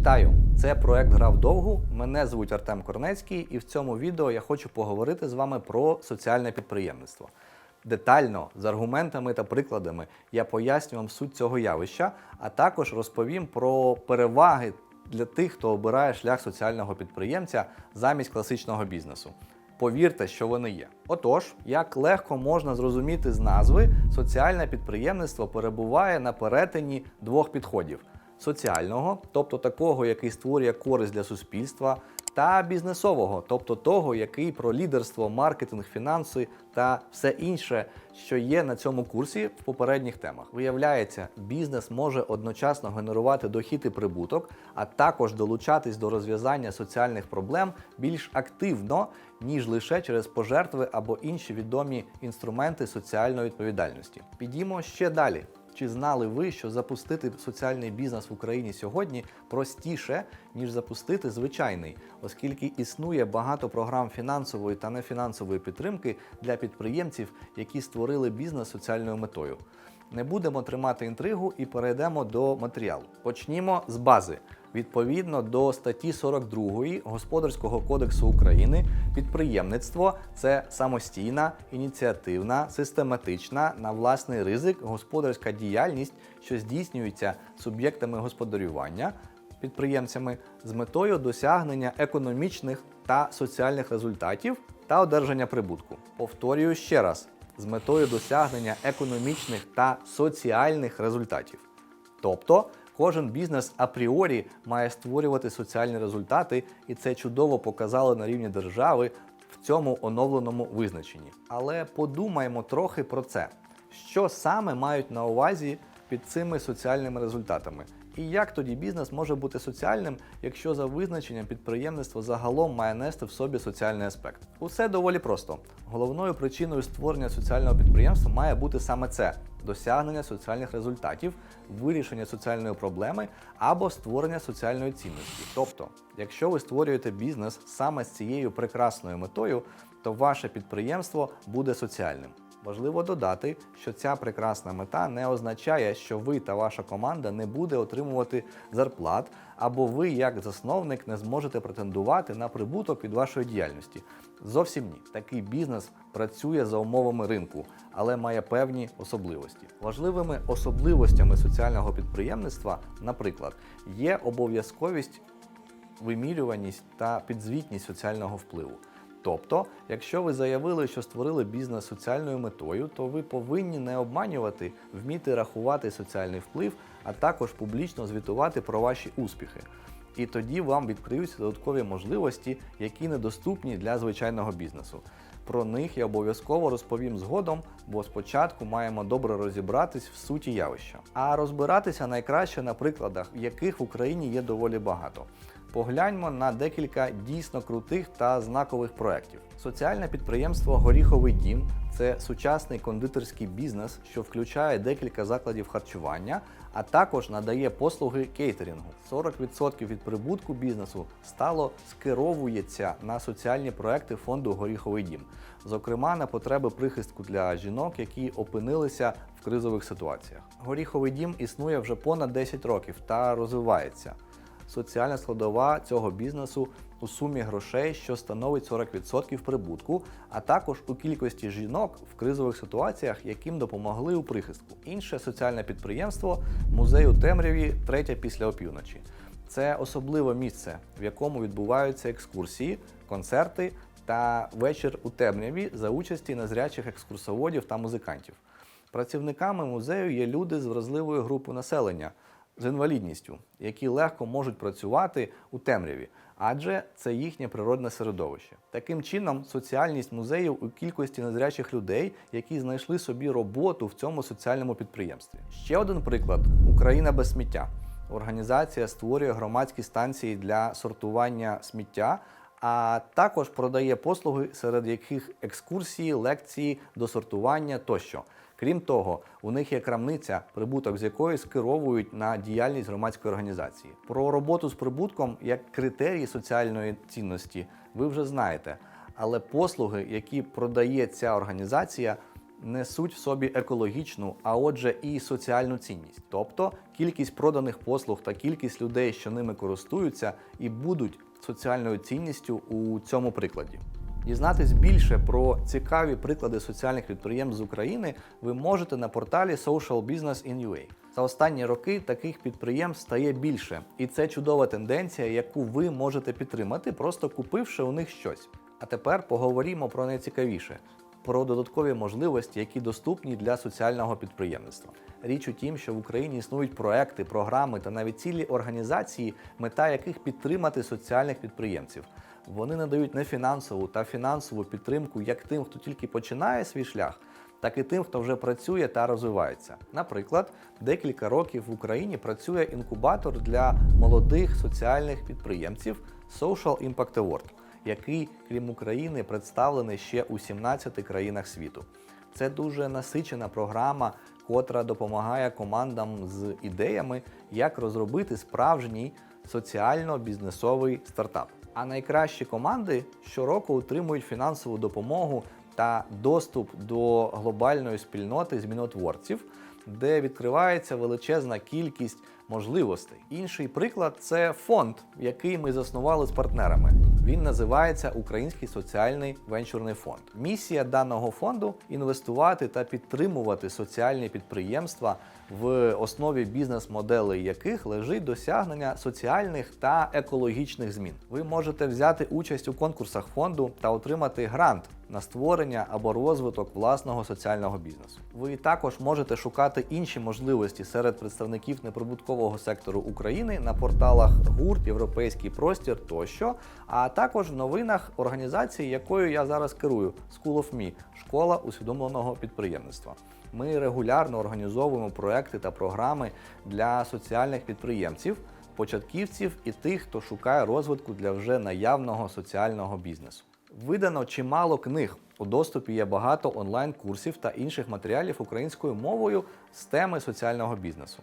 Вітаю! Це проект Грав довгу. Мене звуть Артем Корнецький, і в цьому відео я хочу поговорити з вами про соціальне підприємництво. Детально, з аргументами та прикладами я поясню вам суть цього явища, а також розповім про переваги для тих, хто обирає шлях соціального підприємця замість класичного бізнесу. Повірте, що вони є. Отож, як легко можна зрозуміти з назви, соціальне підприємництво перебуває на перетині двох підходів: соціального, тобто такого, який створює користь для суспільства, та бізнесового, тобто того, який про лідерство, маркетинг, фінанси та все інше, що є на цьому курсі в попередніх темах. Виявляється, бізнес може одночасно генерувати дохід і прибуток, а також долучатись до розв'язання соціальних проблем більш активно, ніж лише через пожертви або інші відомі інструменти соціальної відповідальності. Підімо ще далі. Чи знали ви, що запустити соціальний бізнес в Україні сьогодні простіше, ніж запустити звичайний, оскільки існує багато програм фінансової та нефінансової підтримки для підприємців, які створили бізнес соціальною метою? Не будемо тримати інтригу і перейдемо до матеріалу. Почнімо з бази. Відповідно до статті 42 Господарського кодексу України, підприємництво це самостійна, ініціативна, систематична на власний ризик господарська діяльність, що здійснюється суб'єктами господарювання, підприємцями з метою досягнення економічних та соціальних результатів та одержання прибутку. Повторюю ще раз: з метою досягнення економічних та соціальних результатів. Тобто кожен бізнес апріорі має створювати соціальні результати, і це чудово показали на рівні держави в цьому оновленому визначенні. Але подумаємо трохи про це, що саме мають на увазі під цими соціальними результатами. І як тоді бізнес може бути соціальним, якщо за визначенням підприємництво загалом має нести в собі соціальний аспект? Усе доволі просто. Головною причиною створення соціального підприємства має бути саме це досягнення соціальних результатів, вирішення соціальної проблеми або створення соціальної цінності. Тобто, якщо ви створюєте бізнес саме з цією прекрасною метою, то ваше підприємство буде соціальним. Важливо додати, що ця прекрасна мета не означає, що ви та ваша команда не буде отримувати зарплат, або ви, як засновник, не зможете претендувати на прибуток від вашої діяльності. Зовсім ні. Такий бізнес працює за умовами ринку, але має певні особливості. Важливими особливостями соціального підприємництва, наприклад, є обов'язковість вимірюваність та підзвітність соціального впливу. Тобто, якщо ви заявили, що створили бізнес соціальною метою, то ви повинні не обманювати, вміти рахувати соціальний вплив, а також публічно звітувати про ваші успіхи. І тоді вам відкриються додаткові можливості, які недоступні для звичайного бізнесу. Про них я обов'язково розповім згодом, бо спочатку маємо добре розібратись в суті явища. А розбиратися найкраще на прикладах, яких в Україні є доволі багато. Погляньмо на декілька дійсно крутих та знакових проєктів. Соціальне підприємство Горіховий дім це сучасний кондитерський бізнес, що включає декілька закладів харчування, а також надає послуги кейтерінгу. 40% від прибутку бізнесу стало скеровується на соціальні проекти фонду Горіховий дім, зокрема на потреби прихистку для жінок, які опинилися в кризових ситуаціях. Горіховий дім існує вже понад 10 років та розвивається соціальна складова цього бізнесу у сумі грошей, що становить 40% прибутку, а також у кількості жінок в кризових ситуаціях, яким допомогли у прихистку. Інше соціальне підприємство музей у темряві третя після опівночі. Це особливе місце, в якому відбуваються екскурсії, концерти та вечір у темряві за участі незрячих екскурсоводів та музикантів. Працівниками музею є люди з вразливою групою населення з інвалідністю, які легко можуть працювати у темряві, адже це їхнє природне середовище. Таким чином, соціальність музеїв у кількості незрячих людей, які знайшли собі роботу в цьому соціальному підприємстві. Ще один приклад: Україна без сміття. Організація створює громадські станції для сортування сміття. А також продає послуги, серед яких екскурсії, лекції, досортування тощо. Крім того, у них є крамниця, прибуток з якої скеровують на діяльність громадської організації. Про роботу з прибутком як критерії соціальної цінності ви вже знаєте. Але послуги, які продає ця організація, несуть в собі екологічну, а отже, і соціальну цінність. Тобто кількість проданих послуг та кількість людей, що ними користуються, і будуть соціальною цінністю у цьому прикладі. Дізнатись більше про цікаві приклади соціальних підприємств з України ви можете на порталі Social Business in UA. За останні роки таких підприємств стає більше, і це чудова тенденція, яку ви можете підтримати, просто купивши у них щось. А тепер поговоримо про найцікавіше про додаткові можливості, які доступні для соціального підприємництва. Річ у тім, що в Україні існують проекти, програми та навіть цілі організації, мета яких підтримати соціальних підприємців. Вони надають нефінансову та фінансову підтримку як тим, хто тільки починає свій шлях, так і тим, хто вже працює та розвивається. Наприклад, декілька років в Україні працює інкубатор для молодих соціальних підприємців Social Impact Award, який, крім України, представлений ще у 17 країнах світу. Це дуже насичена програма, котра допомагає командам з ідеями, як розробити справжній соціально-бізнесовий стартап. А найкращі команди щороку отримують фінансову допомогу та доступ до глобальної спільноти змінотворців, де відкривається величезна кількість можливостей. Інший приклад це фонд, який ми заснували з партнерами. Він називається Український соціальний венчурний фонд. Місія даного фонду інвестувати та підтримувати соціальні підприємства, в основі бізнес-моделей яких лежить досягнення соціальних та екологічних змін. Ви можете взяти участь у конкурсах фонду та отримати грант на створення або розвиток власного соціального бізнесу. Ви також можете шукати інші можливості серед представників неприбуткового сектору України на порталах ГУРТ, Європейський простір тощо, а також в новинах організації, якою я зараз керую School of Me – школа усвідомленого підприємництва. Ми регулярно організовуємо проекти та програми для соціальних підприємців, початківців і тих, хто шукає розвитку для вже наявного соціального бізнесу. Видано чимало книг. У доступі є багато онлайн-курсів та інших матеріалів українською мовою з теми соціального бізнесу.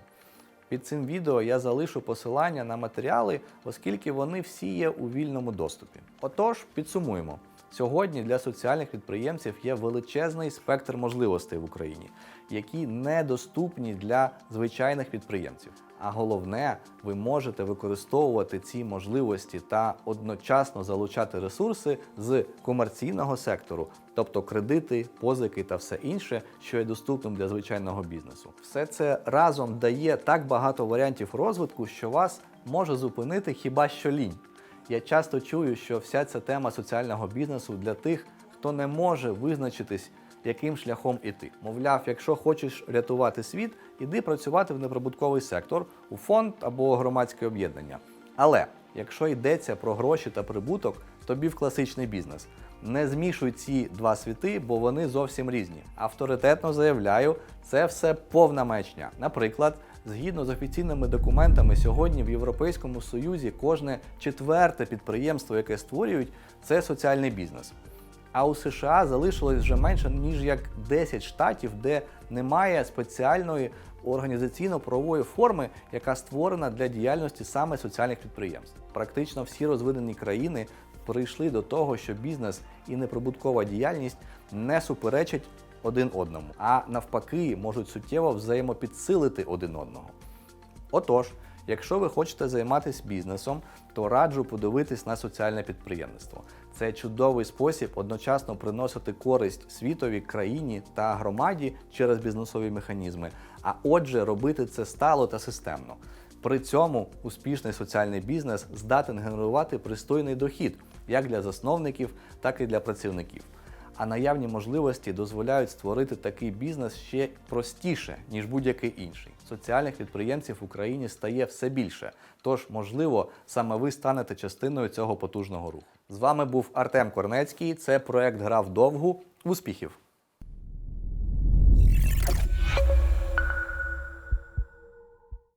Під цим відео я залишу посилання на матеріали, оскільки вони всі є у вільному доступі. Отож, підсумуємо. Сьогодні для соціальних підприємців є величезний спектр можливостей в Україні, які недоступні для звичайних підприємців. А головне, ви можете використовувати ці можливості та одночасно залучати ресурси з комерційного сектору, тобто кредити, позики та все інше, що є доступним для звичайного бізнесу. Все це разом дає так багато варіантів розвитку, що вас може зупинити хіба що лінь. Я часто чую, що вся ця тема соціального бізнесу для тих, хто не може визначитись, яким шляхом іти. Мовляв, якщо хочеш рятувати світ, іди працювати в неприбутковий сектор, у фонд або громадське об'єднання. Але якщо йдеться про гроші та прибуток, тобі в класичний бізнес. Не змішуй ці два світи, бо вони зовсім різні. Авторитетно заявляю, це все повна мечня. Наприклад, згідно з офіційними документами, сьогодні в Європейському Союзі кожне четверте підприємство, яке створюють, це соціальний бізнес. А у США залишилось вже менше ніж як 10 штатів, де немає спеціальної організаційно-правової форми, яка створена для діяльності саме соціальних підприємств. Практично всі розвинені країни прийшли до того, що бізнес і неприбуткова діяльність не суперечать один одному, а навпаки, можуть суттєво взаємопідсилити один одного. Отож, якщо ви хочете займатися бізнесом, то раджу подивитись на соціальне підприємництво. Це чудовий спосіб одночасно приносити користь світові, країні та громаді через бізнесові механізми, а отже, робити це стало та системно. При цьому успішний соціальний бізнес здатен генерувати пристойний дохід як для засновників, так і для працівників. А наявні можливості дозволяють створити такий бізнес ще простіше, ніж будь-який інший. Соціальних підприємців в Україні стає все більше. Тож, можливо, саме ви станете частиною цього потужного руху. З вами був Артем Корнецький. Це проект Грав довгу. Успіхів!